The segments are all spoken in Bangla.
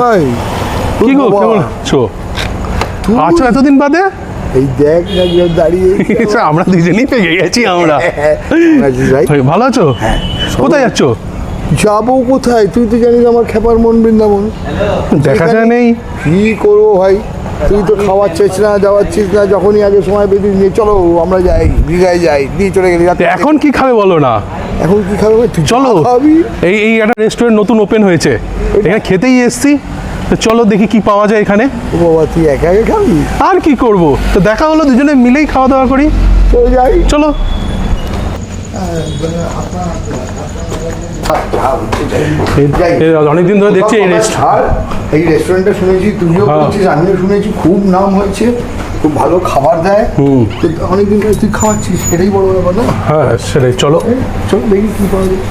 ভাই। কি গো কেমন আছো? আচ্ছা এতদিন বাদে? এই দেখ না কেউ দাঁড়িয়ে আমরা দুজনেই পেয়ে গেছি আমরা। ভালো আছো? কোথায় যাচ্ছ? যাব কোথায়? তুই তো জানিস আমার খেপার মন বৃন্দাবন। দেখা যায় নেই। কি করব ভাই? তুই তো খাওয়াচ্ছিস না যাওয়াচ্ছিস না যখনই আগে সময় বেরিয়ে নিয়ে চলো আমরা যাই দীঘায় যাই দিয়ে চলে গেলি। এখন কি খাবে বলো না? এখন কি খাবে চলো এই এই একটা রেস্টুরেন্ট নতুন ওপেন হয়েছে। এখানে খেতেই এসছি। তো চলো দেখি কি পাওয়া যায় এখানে। ও বাবা তুই একা একা খাবি? আর কি করব? তো দেখা হলো দুজনে মিলেই খাওয়া দাওয়া করি। চলো যাই। চলো। অনেকদিন ধরে দেখছি এই রেস্ট আর এই রেস্টুরেন্টটা শুনেছি তুইও হ্যাঁ। বলছিস আমিও শুনেছি খুব নাম হয়েছে খুব ভালো খাবার দেয়। তো অনেকদিন ধরে তুই খাওয়াচ্ছিস সেটাই বড় ব্যাপার না? হ্যাঁ সেটাই চলো। চলো দেখি কি পাওয়া যায়।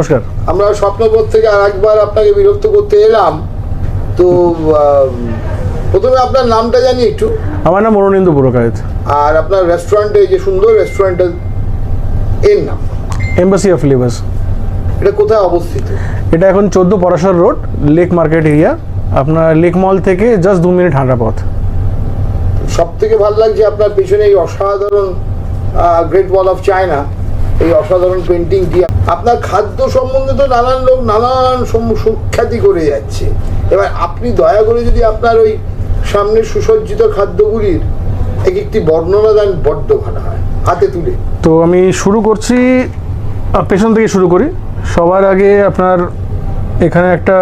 নমস্কার। আমরা স্বপ্নপথ থেকে আর একবার আপনাকে বিরক্ত করতে এলাম। তো প্রথমে আপনার নামটা জানি একটু। আমার নাম অরুণেন্দু পুরকায়েত। আর আপনার রেস্টুরেন্টে যে সুন্দর রেস্টুরেন্টের এর নাম। এম্বাসি অফ ফ্লেভার্স এটা কোথায় অবস্থিত? এটা এখন চোদ্দ Parashar road lake market area আপনার লেক মল থেকে জাস্ট দু মিনিট হাঁটা পথ। সব থেকে ভালো লাগছে আপনার পিছনে এই অসাধারণ গ্রেট ওয়াল অফ চায়না এই অসাধারণ পেন্টিংটি আপনার খাদ্য সম্বন্ধে তো নানান লোক নানান সুখ্যাতি করে যাচ্ছে। এবার আপনি দয়া করে যদি আপনার ওই সামনে সুসজ্জিত খাদ্যগুলির এক একটি বর্ণনা দেন বড্ড ভালো হয়। হাতে তুলে। তো আমি শুরু করছি পেছন থেকে শুরু করি। সবার আগে আপনার এখানে একটা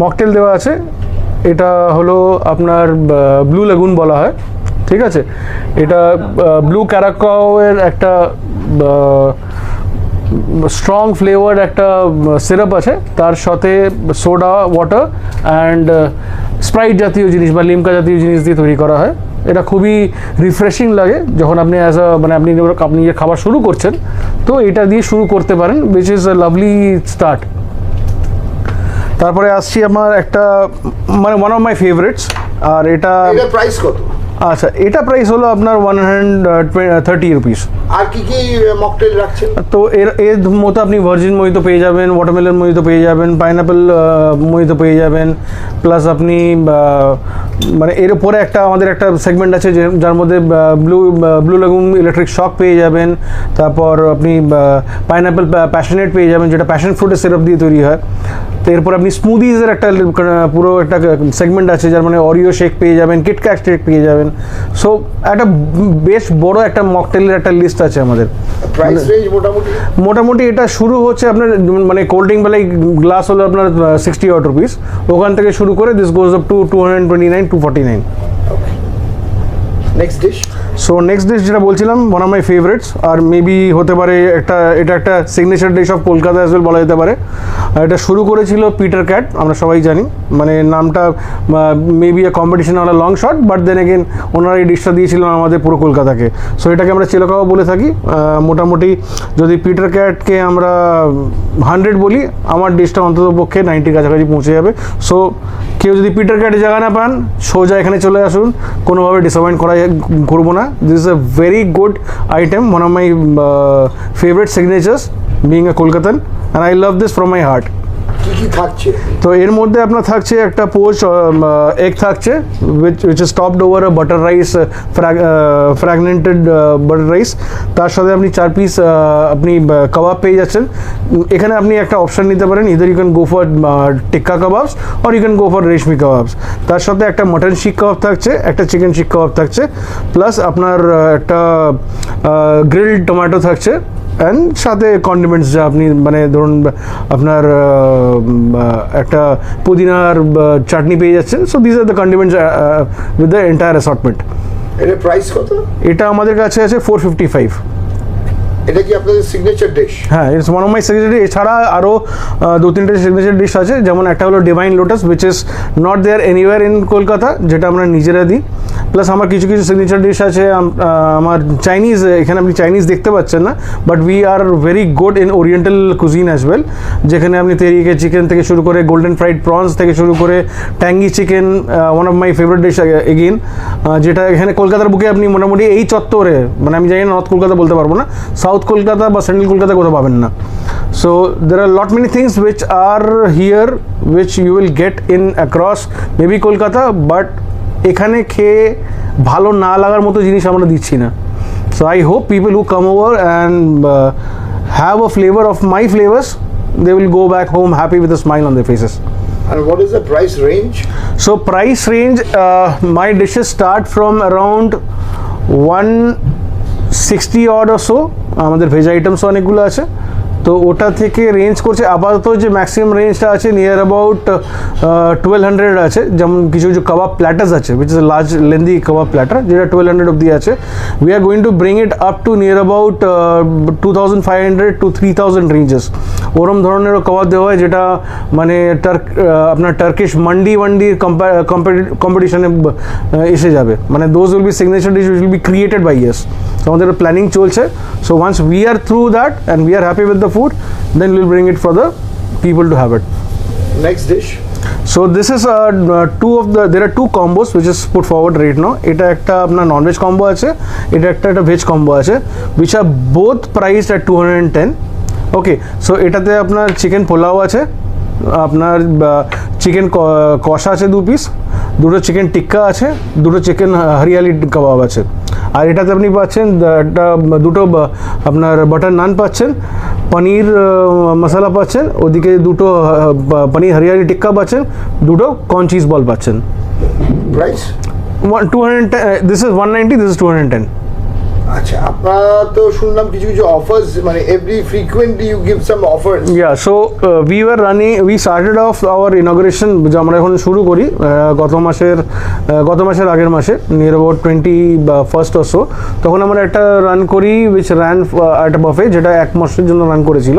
মকটেল দেওয়া আছে। এটা হলো আপনার ব্লু লেগুন বলা হয়। ঠিক আছে? এটা ব্লু ক্যারাকাওয়ের একটা স্ট্রং ফ্লেভার একটা সিরাপ আছে। তার সাথে সোডা ওয়াটার অ্যান্ড স্প্রাইট জাতীয় জিনিস বা লিমকা জাতীয় জিনিস দিয়ে তৈরি করা হয়। এটা খুবই রিফ্রেশিং লাগে যখন আপনি অ্যাজ আ মানে আপনি আপনি যে খাবার শুরু করছেন, তো এটা দিয়ে শুরু করতে পারেন which is a lovely start তারপরে আসছি আমার একটা মানে ওয়ান অফ মাই ফেভারিটস আর এটা এটা প্রাইস কত? আচ্ছা এটা প্রাইস হলো আপনার ওয়ান হান্ড্রেড থার্টি রুপিস আর কি কি মকটেল রাখছেন? তো এর এর মতো আপনি ভার্জিন মোহিত পেয়ে যাবেন ওয়াটারমেলন মোহিত পেয়ে যাবেন পাইনাপেল মোহিত পেয়ে যাবেন প্লাস আপনি মানে এর উপরে একটা আমাদের একটা সেগমেন্ট আছে যে যার মধ্যে blue blue lagoon electric shock পেয়ে যাবেন তারপর আপনি পাইনাপেল প্যাশনেট পেয়ে যাবেন যেটা প্যাশন ফ্রুটের সিরাপ দিয়ে তৈরি হয়। তো এরপর আপনি স্মুদিজের একটা পুরো একটা সেগমেন্ট আছে যার মানে অরিও শেক পেয়ে যাবেন কিটক্যাট শেক পেয়ে যাবেন। সো একটা বেশ বড় একটা মকটেলের একটা লিস্ট আছে আমাদের। মোটামুটি? মোটামুটি এটা শুরু হচ্ছে আপনার মানে কোল্ড ড্রিঙ্ক বেলায় গ্লাস হলো আপনার সিক্সটি আউট রুপিস ওখান থেকে শুরু করে this goes up to two hundred twenty nine to forty nine next dish so next dish যেটা বলছিলাম ওয়ান অফ মাই ফেভারিটস আর মেবি হতে পারে একটা, এটা একটা signature dish of Kolkata as well বলা যেতে পারে। এটা শুরু করেছিল পিটার ক্যাট আমরা সবাই জানি। মানে নামটা maybe a competition on long shot but then again ওনারা এই ডিশটা দিয়েছিলেন আমাদের পুরো কলকাতাকে। সো এটাকে আমরা চিলকাও বলে থাকি। মোটামুটি যদি পিটার ক্যাটকে আমরা হান্ড্রেড বলি, আমার ডিশটা অন্তত পক্ষে নাইনটির কাছাকাছি পৌঁছে যাবে। সো কেউ যদি পিটার ক্যাটে জায়গা না পান, সোজা এখানে চলে আসুন। কোনোভাবে ডিসঅ্যাপয়েন্ট করা করব না। This is a very good item, one of my uh, favorite signatures being a Kolkatan and I love this from my heart. থাকছে? তো এর মধ্যে আপনার থাকছে একটা পোচ এগ থাকছে which which is over butter rice fragmented butter rice তার সাথে আপনি চার পিস আপনি কাবাব পেয়ে যাচ্ছেন। এখানে আপনি একটা অপশন নিতে পারেন either you can go for tikka kebabs or you can go for reshmi kebabs তার সাথে একটা মটন শিক কাবাব থাকছে, একটা চিকেন শিক কাবাব থাকছে প্লাস আপনার একটা গ্রিলড টমেটো থাকছে। অ্যান্ড সাথে কন্ডিমেন্টস যা আপনি মানে ধরুন আপনার একটা পুদিনার চাটনি পেয়ে যাচ্ছেন। So this are the condiments with the entire assortment এটা প্রাইস কত? এটা আমাদের কাছে আছে ফোর ফিফটি ফাইভ এটা কি আপনাদের সিগনেচার ডিশ হ্যাঁ it's one of my signature এছাড়া আরও দু তিনটে সিগনেচার ডিশ আছে। যেমন একটা হলো divine lotus which is not there anywhere in Kolkata যেটা আমরা নিজেরা দিই। প্লাস আমার কিছু কিছু সিগনেচার ডিশ আছে। আমার চাইনিজ এখানে আপনি চাইনিজ দেখতে পাচ্ছেন না but we are very good in oriental cuisine as well যেখানে আপনি তেরিকে চিকেন থেকে শুরু করে গোল্ডেন ফ্রাইড প্রনস থেকে শুরু করে tangy chicken one of my favourite dish again যেটা এখানে কলকাতার বুকে আপনি মোটামুটি এই চত্বরে মানে আমি জানি নর্থ কলকাতা বলতে পারব না সাউথ কলকাতা বা সেন্ট্রাল কলকাতা কোথাও পাবেন না so there are lot many things which are here which you will get in across maybe Kolkata but এখানে খেয়ে ভালো না লাগার মতো জিনিস আমরা দিচ্ছি না। So I hope people who come over and have a flavour of my flavours they will go back home happy with a smile on their faces R what is the price range So price range, uh, my dishes start from around 160 odd or so. আমাদের ভেজ আইটেমসও অনেকগুলো আছে। তো ওটা থেকে রেঞ্জ করছে, আপাতত যে ম্যাক্সিমাম রেঞ্জটা আছে নিয়ার অ্যাবাউট টুয়েলভ হান্ড্রেড আছে। যেমন কিছু কিছু কাবাব প্ল্যাটার্স আছে which is large lengthy kebab platter যেটা টুয়েলভ হান্ড্রেড অব্দি আছে। We are going to bring it up to near about two thousand five hundred to three thousand ranges ওরম ধরনেরও কাবাব দেওয়া হয়, যেটা মানে টার্ক আপনার টার্কিশ মান্ডি ওয়ান্ডির কম্পিটিশনে এসে যাবে। মানে those will be signature dish will be created by yes তো আমাদের প্ল্যানিং চলছে। So once we are through that and we are happy with the food then will bring it for the people to have it next dish So this is uh, uh, two of the there are two combos which is put forward right now. এটা একটা আপনার নন ভেজ কম্বো আছে এটা একটা একটা ভেজ কম্বো আছে which are both priced at 210 okay so এটাতে আপনার চিকেন পোলাও আছে আপনার চিকেন কষা আছে দু পিস দুটো চিকেন টিক্কা আছে দুটো চিকেন হরিয়ালি কাবাব আছে আর এটাতে আপনি পাচ্ছেন একটা দুটো আপনার বাটার নান পাচ্ছেন পনির মশালা পাচ্ছেন ওদিকে দুটো পনির হরিয়ালি টিক্কা পাচ্ছেন দুটো কর্ন চিজ বল পাচ্ছেন price one two hundred this is one ninety this is two hundred ten আচ্ছা আপনারা তো শুনলাম কিছু কিছু অফার্স মানে every frequently you give some offers so uh, we were running, we started off our inauguration যে আমরা এখন শুরু করি গত মাসের গত মাসের আগের মাসে near about twenty first or so তখন আমরা একটা রান করি উইচ র্যান একটা বাফে যেটা এক মাসের জন্য রান করেছিল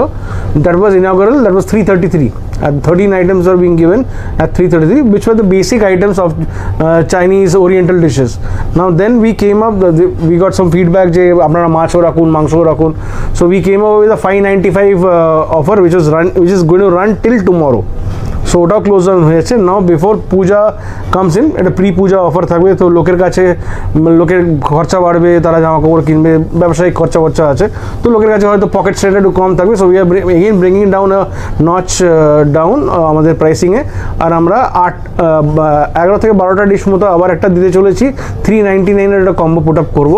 that was inaugural that was three thirty three and 13 items are being given at 333 which were the basic items of uh, chinese oriental dishes now then we came up the, we got some feedback যে আপনারা মাছও রাখুন মাংসও রাখুন। We came up with a 595 uh, offer which is run which is going to run till tomorrow. So ওটাও ক্লোজ ডাউন হয়েছে। Now before Puja comes in এটা প্রি পূজা অফার থাকবে। তো লোকের কাছে লোকের খরচা বাড়বে তারা জামা কাপড় কিনবে ব্যবসায়িক খরচা খরচা আছে। তো লোকের কাছে হয়তো পকেট সেটা একটু কম থাকবে। So we are again bringing down notch down আমাদের প্রাইসিংয়ে আর আমরা আট এগারো থেকে বারোটা ডিশ মতো আবার একটা দিতে চলেছি। থ্রি নাইনটি নাইনের একটা কম্বো পুট আপ করব।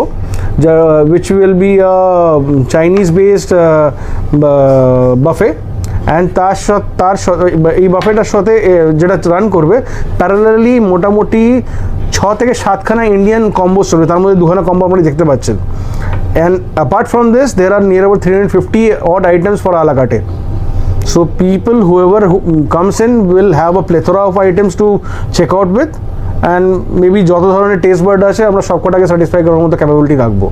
যা which will be Chinese based buffet and তার সাথে তার সাথে- এই বাফেটার সাথে যেটা রান করবে প্যারালালি মোটামুটি ছ থেকে সাতখানা ইন্ডিয়ান কম্বো চলবে। তার মধ্যে দুখানা কম্বো আপনি দেখতে পাচ্ছেন। And apart from this there are near about three hundred fifty odd items for a la carte so people whoever comes in will have a plethora of items to check out with and maybe যত ধরনের টেস্ট বার্ড আছে আমরা সবকটাকে স্যাটিসফাই করার মতো ক্যাপাবিলিটি রাখব।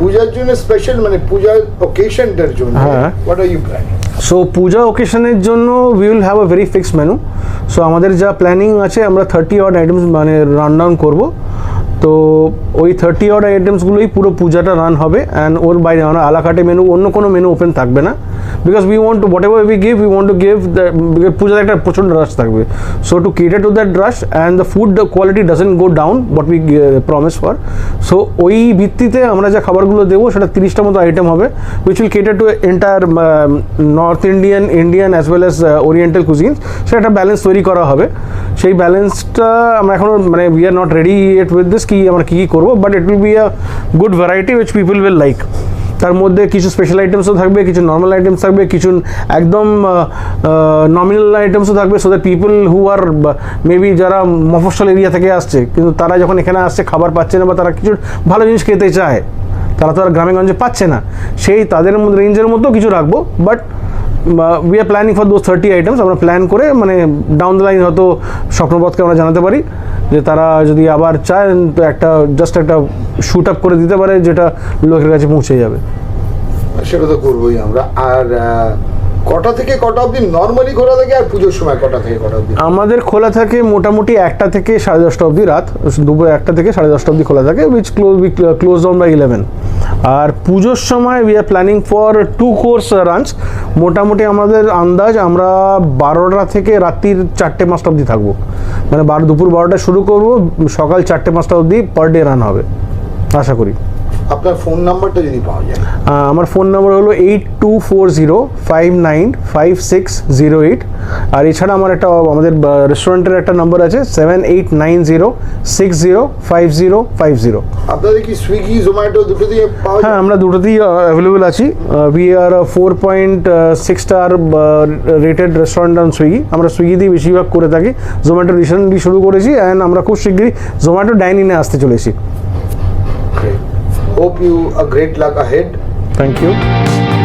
পূজার জন্য স্পেশাল মানে পূজার ওকেশনটার জন্য হ্যাঁ। What are you planning so Puja ওকেশনের জন্য we will have a very fixed menu so আমাদের যা প্ল্যানিং আছে আমরা থার্টি অড আইটেমস মানে রান ডাউন করব। তো ওই থার্টি অর্ড আইটেমসগুলোই পুরো পূজাটা রান হবে অ্যান্ড ওর বাইরে আমরা আলাকাটে মেনু অন্য কোনো মেনু ওপেন থাকবে না because we want to whatever we give we want to give পূজাতে একটা প্রচণ্ড রাশ থাকবে। So to cater to that rush and the food quality doesn't go down what we promise for so ওই ভিত্তিতে আমরা যে খাবারগুলো দেবো, সেটা তিরিশটা মতো আইটেম হবে which will cater to entire north Indian Indian as well as oriental cuisine সেটা একটা ব্যালেন্স তৈরি করা হবে। সেই ব্যালেন্সটা আমরা এখনও মানে we are not ready at with this কি আমরা কী কী করব but it will be a good variety which people will like তার মধ্যে কিছু স্পেশাল আইটেমসও থাকবে, কিছু নর্মাল আইটেমস থাকবে, কিছু একদম নমিনাল আইটেমসও থাকবে so that people who are maybe যারা মফস্বল এরিয়া থেকে আসছে, কিন্তু তারা যখন এখানে আসছে, খাবার পাচ্ছে না বা তারা কিছু ভালো জিনিস খেতে চায়, তারা তো আর গ্রামেগঞ্জে পাচ্ছে না। সেই তাদের রেঞ্জের মধ্যেও কিছু রাখব but we are planning for those thirty items আমরা প্ল্যান করে মানে ডাউন দ্য লাইন হয়তো স্বপ্নপথকে আমরা জানাতে পারি। যে তারা যদি আবার চায়, একটা জাস্ট একটা শুট আপ করে দিতে পারে, যেটা লোকের কাছে পৌঁছে যাবে। সেটা তো করবোই আমরা। আর কটা থেকে কটা অবধি? নর্মালি খোলা থাকে আর পুজোর সময় কটা থেকে কটা অবধি? আমাদের খোলা থাকে মোটামুটি একটা থেকে সাড়ে দশটা অবধি রাত। দুপুর একটা থেকে সাড়ে দশটা অবধি খোলা থাকে which close close down by eleven আর পুজোর সময় we are planning for two course brunch মোটামুটি আমাদের আন্দাজ আমরা বারোটা থেকে রাত্রির চারটে পাঁচটা অবধি থাকব। মানে বারো দুপুর বারোটা শুরু করব, সকাল চারটে পাঁচটা অবধি পার ডে রান হবে। আশা করি। আপনার ফোন নাম্বারটা যদি পাওয়া যায়। আমার ফোন নাম্বার হলো eight two four zero five nine five six zero eight আর এছাড়া আমার একটা আমাদের রেস্টুরেন্টের একটা নাম্বার আছে seven eight nine zero six zero five zero five zero আপনাদের কি সুইগি জোম্যাটো দুটো দিয়ে পাওয়া হ্যাঁ আমরা দুটোতেই অ্যাভেলেবল আছি। We are four point six star rated restaurant on Swiggy আমরা সুইগিতেই বেশিরভাগ করে থাকি। জোম্যাটো রিসেন্টলি শুরু করেছি অ্যান্ড আমরা খুব শীঘ্রই জোম্যাটো ডাইনিংয়ে আসতে চলেছি। hope you a great luck ahead. Thank you.